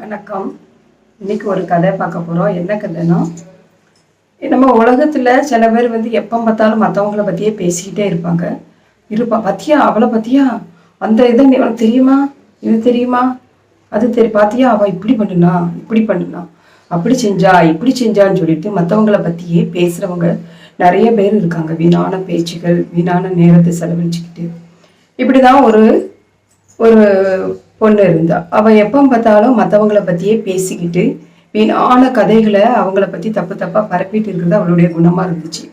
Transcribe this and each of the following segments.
வணக்கம். இன்னைக்கு ஒரு கதை பார்க்க போகிறோம் என்ன கதைன்னா நம்ம உலகத்தில் சில பேர் வந்து எப்போ பார்த்தாலும் மற்றவங்கள பற்றியே பேசிக்கிட்டே இருப்பாங்க. இருப்பா பத்தியா? அவளை பார்த்தியா அந்த இதை நீ- உனக்கு தெரியுமா? இது தெரியுமா? அது தெரி பார்த்தியா அவள் இப்படி பண்ணுனா இப்படி பண்ணுனா. அப்படி செஞ்சா இப்படி செஞ்சான்னு சொல்லிட்டு மற்றவங்கள பற்றியே பேசுகிறவங்க நிறைய பேர் இருக்காங்க. வீணான பேச்சுகள் வீணான நேரத்தை செலவழிச்சுக்கிட்டு. இப்படிதான் ஒரு ஒரு பொண்ணு இருந்தா அவள் எப்போ பார்த்தாலும் மற்றவங்கள பற்றியே பேசிக்கிட்டு வீணான கதைகளை அவங்கள பற்றி தப்பு தப்பாக பரப்பிட்டு இருக்கிறது அவளுடைய குணமாக இருந்துச்சு.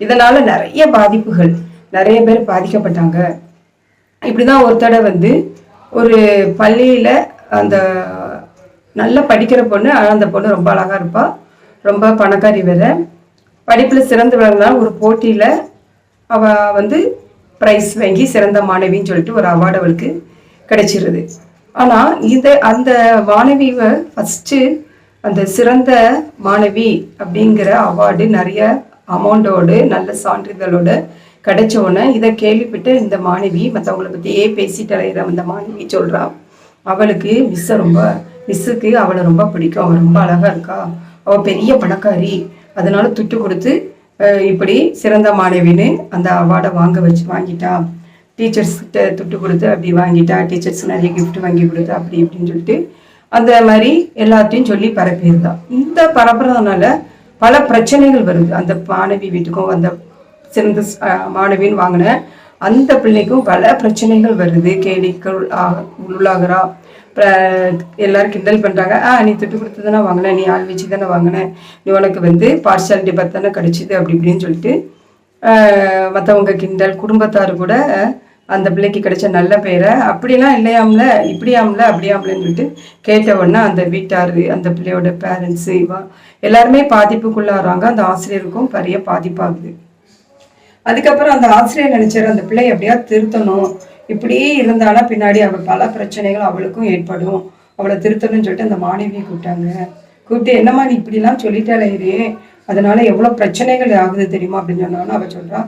இதனால் நிறைய பாதிப்புகள் நிறைய பேர் பாதிக்கப்பட்டாங்க. இப்படிதான் ஒரு தடவை வந்து ஒரு பள்ளியில் அந்த நல்லா படிக்கிற பொண்ணு ஆனால் அந்த பொண்ணு ரொம்ப அழகாக இருப்பாள் ரொம்ப பணக்காரி வேற. படிப்பில் சிறந்து விளங்கினா ஒரு போட்டியில் அவள் வந்து ப்ரைஸ் வாங்கி சிறந்த மாணவின்னு சொல்லிட்டு ஒரு அவார்டு அவளுக்கு கிடைச்சிருது. ஆனால் இதை அந்த மாணவியை ஃபஸ்ட்டு அந்த சிறந்த மாணவி அப்படிங்கிற அவார்டு நிறைய அமௌண்டோடு நல்ல சான்றிதழோடு கிடைச்சோன்னே இதை கேள்விப்பட்டு இந்த மாணவி மற்றவங்கள பற்றியே பேசிட்டு அலையிற அந்த மாணவி சொல்கிறான் அவளுக்கு மிஸ்ஸை ரொம்ப மிஸ்ஸுக்கு அவளை ரொம்ப பிடிக்கும் அவள் ரொம்ப அழகாக இருக்கா அவள் பெரிய பணக்காரி அதனால துட்டு கொடுத்து இப்படி சிறந்த மாணவின்னு அந்த அவார்டை வாங்க வச்சு வாங்கிட்டான் டீச்சர்ஸ்கிட்ட துட்டு கொடுத்து அப்படி வாங்கிட்டா டீச்சர்ஸ் நிறைய கிஃப்ட் வாங்கி கொடுத்து அப்படி இப்படின்னு சொல்லிட்டு அந்த மாதிரி எல்லாத்தையும் சொல்லி பரப்பியிருந்தான் இந்த பரப்புறதுனால பல பிரச்சனைகள் வருது. அந்த மாணவி வீட்டுக்கும் அந்த சிறந்த மாணவின்னு வாங்கின அந்த பிள்ளைக்கும் பல பிரச்சனைகள் வருது. கேலிக்கு உள்ளா- உள்ளாகிறா. எல்லாரும் கிண்டல் பண்ணுறாங்க ஆ நீ துட்டு கொடுத்து தானே வாங்கின. நீ ஆள் வச்சு தானே வாங்கின. நீ உனக்கு வந்து பார்ஷாலிட்டி பார்த்து தானே கிடச்சிது. அப்படி இப்படின்னு சொல்லிட்டு மற்றவங்க கிண்டல் குடும்பத்தார் கூட அந்த பிள்ளைக்கு கிடைச்ச நல்ல பேரை அப்படிலாம் இல்லையாம்ல இப்படியாம்ல அப்படியாம்லன்னு சொல்லிட்டு கேட்ட உடனே அந்த வீட்டார் அந்த பிள்ளையோட பேரண்ட்ஸு இவா எல்லாருமே பாதிப்புக்குள்ளாறாங்க அந்த ஆசிரியருக்கும் பெரிய பாதிப்பாகுது. அதுக்கப்புறம் அந்த ஆசிரியர் நினைச்சார் அந்த பிள்ளை எப்படியா திருத்தணும்? இப்படியே இருந்தானா பின்னாடி அவள் பல பிரச்சனைகள் அவளுக்கும் ஏற்படும். அவளை திருத்தணும்னு சொல்லிட்டு அந்த மாணவியை கூப்பிட்டாங்க. கூப்பிட்டு என்னம்மா நீ இப்படிலாம் சொல்லிட்டாலே அதனால எவ்வளோ பிரச்சனைகள் ஆகுது தெரியுமா அப்படின்னு சொன்னாலும் அவள் சொல்கிறான்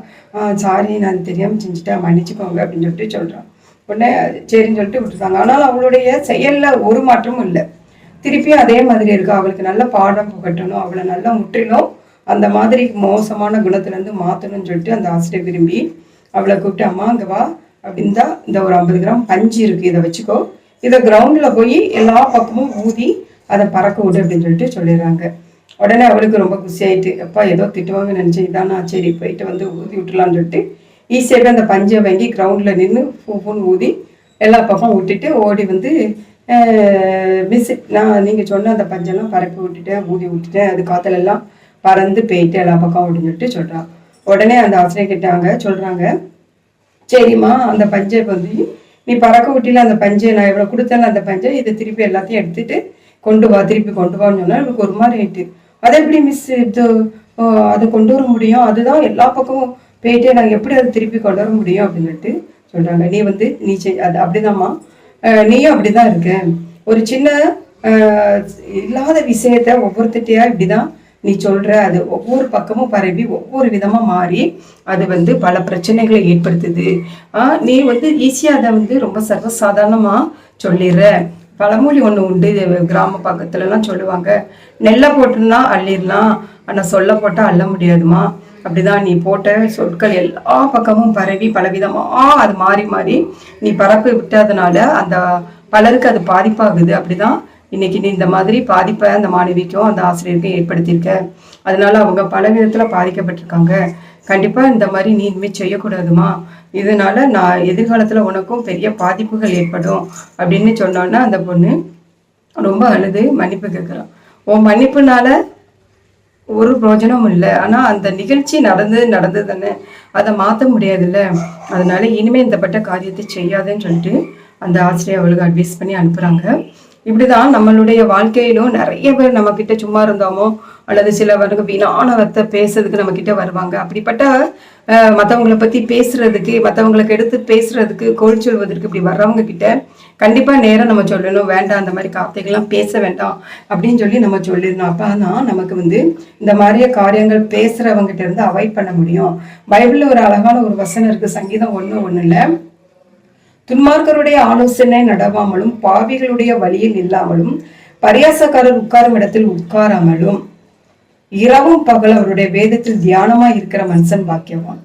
சாரி நான் தெரியாமல் செஞ்சுட்டேன் மன்னிச்சுக்கோங்க அப்படின்னு சொல்லிட்டு சொல்கிறான் உடனே சரின்னு சொல்லிட்டு விட்டுருந்தாங்க ஆனால் அவளுடைய செயலில் ஒரு மாற்றமும் இல்லை. திருப்பியும் அதே மாதிரி இருக்கு. அவளுக்கு நல்ல பாடம் புகட்டணும் அவளை நல்லா முற்றிலும் அந்த மாதிரி மோசமான குணத்துலேருந்து மாற்றணும்னு சொல்லிட்டு அந்த ஆசிரியர் விரும்பி அவளை கூப்பிட்டு அம்மா அங்கே வா அப்படின்தா இந்த ஒரு ஐம்பது கிராம் பஞ்சு இருக்குது இதை வச்சுக்கோ. இதை கிரவுண்டில் போய் எல்லா பக்கமும் ஊதி அதை பறக்க விடு அப்படின்னு சொல்லிட்டு சொல்லிடுறாங்க. உடனே அவளுக்கு ரொம்ப குஷி ஆயிட்டு அப்பா ஏதோ திட்டுவாங்க நினச்சி இதானா? சரி போயிட்டு வந்து ஊதி விட்டுலான்னு சொல்லிட்டு ஈஸியாகவே அந்த பஞ்சை வாங்கி கிரவுண்டில் நின்று பூன்னு ஊதி எல்லா பக்கம் விட்டுட்டு ஓடி வந்து மிஸ் நான் நீங்கள் சொன்ன அந்த பஞ்செல்லாம் பரப்பி விட்டுட்டேன் ஊதி விட்டுட்டேன் அது காத்துல பறந்து போயிட்டு எல்லா பக்கம் அப்படின்னு சொல்லிட்டு சொல்கிறான் உடனே அந்த ஆசிரியர் கிட்டாங்க சொல்கிறாங்க சரிம்மா அந்த பஞ்சை வந்து நீ பறக்க விட்டில அந்த பஞ்சை நான் இவ்வளோ கொடுத்தேன்னு அந்த பஞ்சை இதை திருப்பி எல்லாத்தையும் எடுத்துட்டு கொண்டு வா திருப்பி கொண்டு வான்னு சொன்னால் எனக்கு ஒரு மாதிரி ஆயிட்டு. அதை எப்படி மிஸ் இது அதை கொண்டு வர முடியும்? அதுதான் எல்லா பக்கமும் போயிட்டே நாங்கள் எப்படி அதை திருப்பி கொண்டு வர முடியும் அப்படின்னு சொல்கிறாங்க நீ வந்து நீ செய் அது அப்படிதாம்மா. நீயும் அப்படிதான் இருக்க. ஒரு சின்ன இல்லாத விஷயத்த ஒவ்வொருத்திட்டையா இப்படிதான் நீ சொல்ற. அது ஒவ்வொரு பக்கமும் பரவி ஒவ்வொரு விதமா மாறி அது வந்து பல பிரச்சனைகளை ஏற்படுத்துது. நீ வந்து ஈஸியா அதை வந்து ரொம்ப சர்வசாதாரணமா சொல்லிடுற. பழமொழி ஒன்று உண்டு. கிராம பக்கத்துலலாம் சொல்லுவாங்க நெல்லை போட்டுன்னா அள்ளிடலாம். ஆனால் சொல்ல போட்டால் அள்ள முடியாதுமா அப்படிதான் நீ போட்ட சொற்கள் எல்லா பக்கமும் பரவி பலவிதமாக அது மாறி மாறி நீ பரப்பி விட்டதுனால அந்த பலருக்கு அது பாதிப்பாகுது. அப்படிதான் இன்னைக்கு நீ இந்த மாதிரி பாதிப்பை அந்த மாணவிக்கும் அந்த ஆசிரியருக்கும் ஏற்படுத்தியிருக்க. அதனால அவங்க பல விதத்தில் பாதிக்கப்பட்டிருக்காங்க. கண்டிப்பாக இந்த மாதிரி நீ இனிமேல் செய்யக்கூடாதுமா இதனால நான் எதிர்காலத்தில் உனக்கும் பெரிய பாதிப்புகள் ஏற்படும் அப்படின்னு சொன்னோன்னா அந்த பொண்ணு ரொம்ப அழுது மன்னிப்பு கேட்குறான் உன் மன்னிப்புனால ஒரு பிரயோஜனமும் இல்லை. ஆனால் அந்த நிகழ்ச்சி நடந்தது நடந்தது தானே அதை மாற்ற முடியாதுல்ல. அதனால இனிமேல் இந்த பட்ட காரியத்தை செய்யாதேன்னு சொல்லிட்டு அந்த ஆசிரியர் அவளுக்கு அட்வைஸ் பண்ணி அனுப்புகிறாங்க இப்படிதான் நம்மளுடைய வாழ்க்கையிலும் நிறைய பேர் நம்ம கிட்ட சும்மா இருந்தோமோ அல்லது சிலவருக்கு வீணான பேசுறதுக்கு நம்ம கிட்ட வருவாங்க. அப்படிப்பட்ட மற்றவங்களை பத்தி பேசுறதுக்கு மற்றவங்களுக்கு எடுத்து பேசுறதுக்கு கோல் சொல்வதற்கு இப்படி வர்றவங்க கிட்ட கண்டிப்பா நேரம் நம்ம சொல்லணும். வேண்டாம் அந்த மாதிரி கார்த்தைகள்லாம் பேச வேண்டாம் அப்படின்னு சொல்லி நம்ம சொல்லிடணும். அப்பதான் நமக்கு வந்து இந்த மாதிரியே காரியங்கள் பேசுறவங்க கிட்ட இருந்து அவாய்ட் பண்ண முடியும். பைபிள்ல ஒரு அழகான ஒரு வசனம் இருக்கு. சங்கீதம் ஒன்றும் ஒன்றும் இல்லை துன்மார்க்கருடைய ஆலோசனை நடவாமலும் பாவிகளுடைய வழியில் இல்லாமலும் பரியாசக்காரர் உட்காரும் இடத்தில் உட்காராமலும் இரவும் பகல் அவருடைய வேதத்தில் தியானமா இருக்கிற மனுஷன் பாக்கியவான்.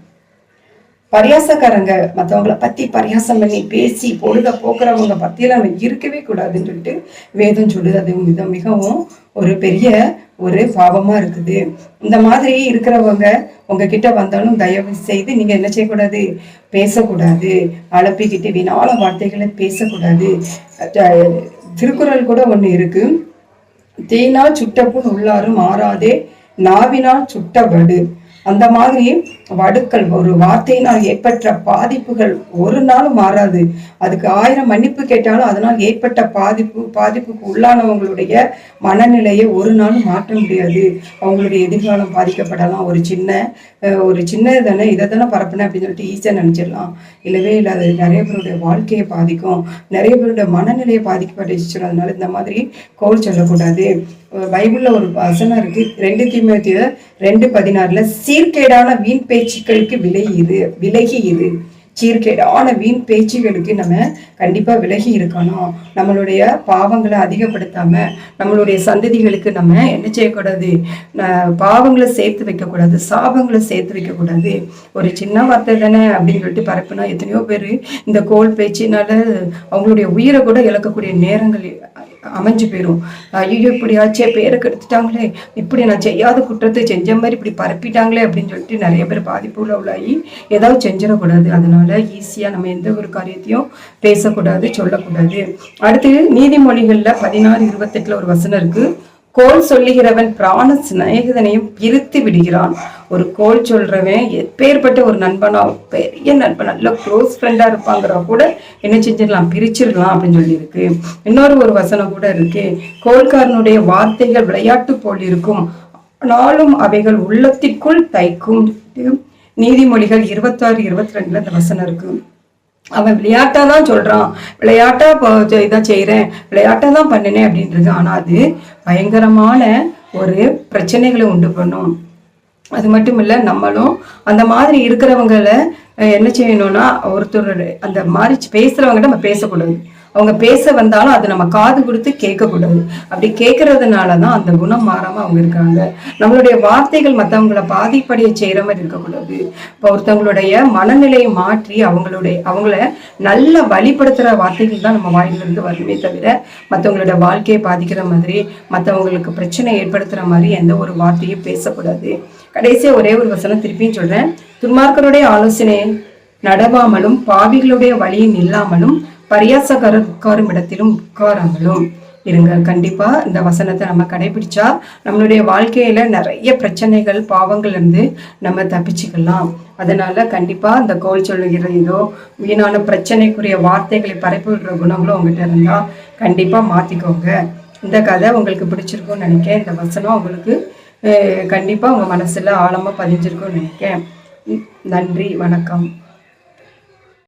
பரியாசக்காரங்க மற்றவங்கள பத்தி பரியாசம் பண்ணி பேசி பொழுத போக்குறவங்க பத்தியெல்லாம் அவன் இருக்கவே கூடாதுன்னு சொல்லிட்டு வேதம் சொல்லுது. அது மிக மிகவும் ஒரு பெரிய ஒரு பாவமா இருக்குது. இந்த மாதிரி இருக்கிறவங்க உங்ககிட்ட வந்தாலும் தயவு செய்து நீங்க என்ன செய்யக்கூடாது? பேசக்கூடாது. அழப்பிக்கிட்டு வீணான வார்த்தைகளை பேசக்கூடாது. திருக்குறள் கூட ஒன்று இருக்கு. தீனால் சுட்டப்புண் உள்ளாரும் மாறாதே நாவினால் சுட்டபடு. அந்த மாதிரி வடுக்கள் ஒரு வார்த்தையினால் ஏற்பட்ட பாதிப்புகள் ஒரு நாளும் மாறாது. அதுக்கு ஆயிரம் மன்னிப்பு கேட்டாலும் அதனால் ஏற்பட்ட பாதிப்பு பாதிப்புக்கு உள்ளானவங்களுடைய மனநிலையை ஒரு நாளும் மாற்ற முடியாது. அவங்களுடைய எதிர்காலம் பாதிக்கப்படலாம். ஒரு சின்ன ஒரு சின்ன தானே இதை தானே பரப்புனேன் அப்படின்னு சொல்லிட்டு ஈஸியாக நினச்சிடலாம். இல்லவே இல்லை அது நிறைய பேருடைய வாழ்க்கையை பாதிக்கும். நிறைய பேருடைய மனநிலையை பாதிக்கப்பட்டு அதனால இந்த மாதிரி கோல் சொல்லக்கூடாது. பைபிளில் ஒரு வசனம் இருக்கு. ரெண்டு தீமோத்தேயு ரெண்டு பதினாறுல சீர்கேடான வீண் பேச்சுக்களுக்கு விலகி இரு விலகி இது சீர்கேடான வீண் பேச்சுகளுக்கு நம்ம கண்டிப்பா விலகி இருக்கணும். நம்மளுடைய பாவங்களை அதிகப்படுத்தாம நம்மளுடைய சந்ததிகளுக்கு நம்ம என்ன செய்யக்கூடாது? பாவங்களை சேர்த்து வைக்கக்கூடாது சாபங்களை சேர்த்து வைக்கக்கூடாது. ஒரு சின்ன வார்த்தை தானே அப்படின்னு சொல்லிட்டு பரப்புனா எத்தனையோ பேர் இந்த கோல் பேச்சினால அவங்களுடைய உயிரை கூட இழக்கக்கூடிய நேரங்கள் அமைஞ்சு போயிடும் ஐயோ இப்படி ஆச்சே பேரை கெடுத்துட்டாங்களே இப்படி நான் செய்யாத குற்றத்தை செஞ்ச மாதிரி இப்படி பரப்பிட்டாங்களே அப்படின்னு சொல்லிட்டு நிறைய பேர் பாதிப்புள்ள உள்ளாகி ஏதாவது செஞ்சிடக்கூடாது. அதனால ஈஸியாக நம்ம எந்த ஒரு காரியத்தையும் பேசக்கூடாது சொல்லக்கூடாது. அடுத்து நீதிமொழிகளில் பதினாறு இருபத்தெட்டில் ஒரு வசனம் இருக்குது கோல் சொல்லுகிறவன் பிராண சிநேகிதனையும் பிரித்து விடுகிறான். ஒரு கோல் சொல்றவன் எப்பேற்பட்ட ஒரு நண்பனா பெரிய நண்பன் நல்ல க்ளோஸ் ஃப்ரெண்டா இருப்பாங்கிற கூட என்ன செஞ்சிடலாம் பிரிச்சிடலாம் அப்படின்னு சொல்லியிருக்கு. இன்னொரு ஒரு வசனம் கூட இருக்கு. கோல்காரனுடைய வார்த்தைகள் விளையாட்டு போல் இருக்கும். ஆனாலும் அவைகள் உள்ளத்திற்குள் தைக்கும். நீதிமொழிகள் இருபத்தாறு இருபத்தி ரெண்டுல இந்த வசனம் இருக்கு. அவன் விளையாட்டாக தான் சொல்றான். விளையாட்டா இப்போ இதான் செய்கிறேன் விளையாட்டாக தான் பண்ணினேன் அப்படின்றது. ஆனா அது பயங்கரமான ஒரு பிரச்சனைகளை உண்டு பண்ணும். அது மட்டும் இல்லை நம்மளும் அந்த மாதிரி இருக்கிறவங்கள அஹ், என்ன செய்யணும்னா ஒருத்தர் அந்த மாதிரி பேசுறவங்ககிட்ட நம்ம பேசக்கூடாது. அவங்க பேச வந்தாலும் அது நம்ம காது கொடுத்து கேட்கக்கூடாது. அப்படி கேட்கறதுனால தான் அந்த குணம் மாறாம அவங்க இருக்காங்க. நம்மளுடைய வார்த்தைகள் மற்றவங்களை பாதிப்படைய செய்யற மாதிரி இருக்கக்கூடாது. இப்போ ஒருத்தவங்களுடைய மனநிலையை மாற்றி அவங்களுடைய அவங்கள நல்ல வழிபடுத்துற வார்த்தைகள் தான் நம்ம வாயிலிருந்து வருமே தவிர மற்றவங்களோட வாழ்க்கையை பாதிக்கிற மாதிரி மற்றவங்களுக்கு பிரச்சனை ஏற்படுத்துற மாதிரி எந்த ஒரு வார்த்தையும் பேசக்கூடாது. கடைசியா ஒரே ஒரு வசனம் திருப்பியும் சொல்றேன். துன்மார்க்கருடைய ஆலோசனை நடவாமலும் பாவிகளுடைய வழியில் இல்லாமலும் பரியாசக்காரர் உட்காரும் இடத்திலும் உட்காராமலும் இருங்க கண்டிப்பா இந்த வசனத்தை நம்ம கடைபிடிச்சா நம்மளுடைய வாழ்க்கையில நிறைய பிரச்சனைகள் பாவங்கள் இருந்து நம்ம தப்பிச்சுக்கலாம். அதனால கண்டிப்பா இந்த கோல் சொல்லுகிறதோ வீணான பிரச்சனைக்குரிய வார்த்தைகளை பரப்பி விடுற குணங்களும் உங்ககிட்ட இருந்தா கண்டிப்பா மாத்திக்கோங்க. இந்த கதை உங்களுக்கு பிடிச்சிருக்கும்னு நினைக்கிறேன். இந்த வசனம் உங்களுக்கு கண்டிப்பா உங்க மனசுல ஆழமா பதிஞ்சிருக்கும்னு நினைக்கிறேன். நன்றி வணக்கம்.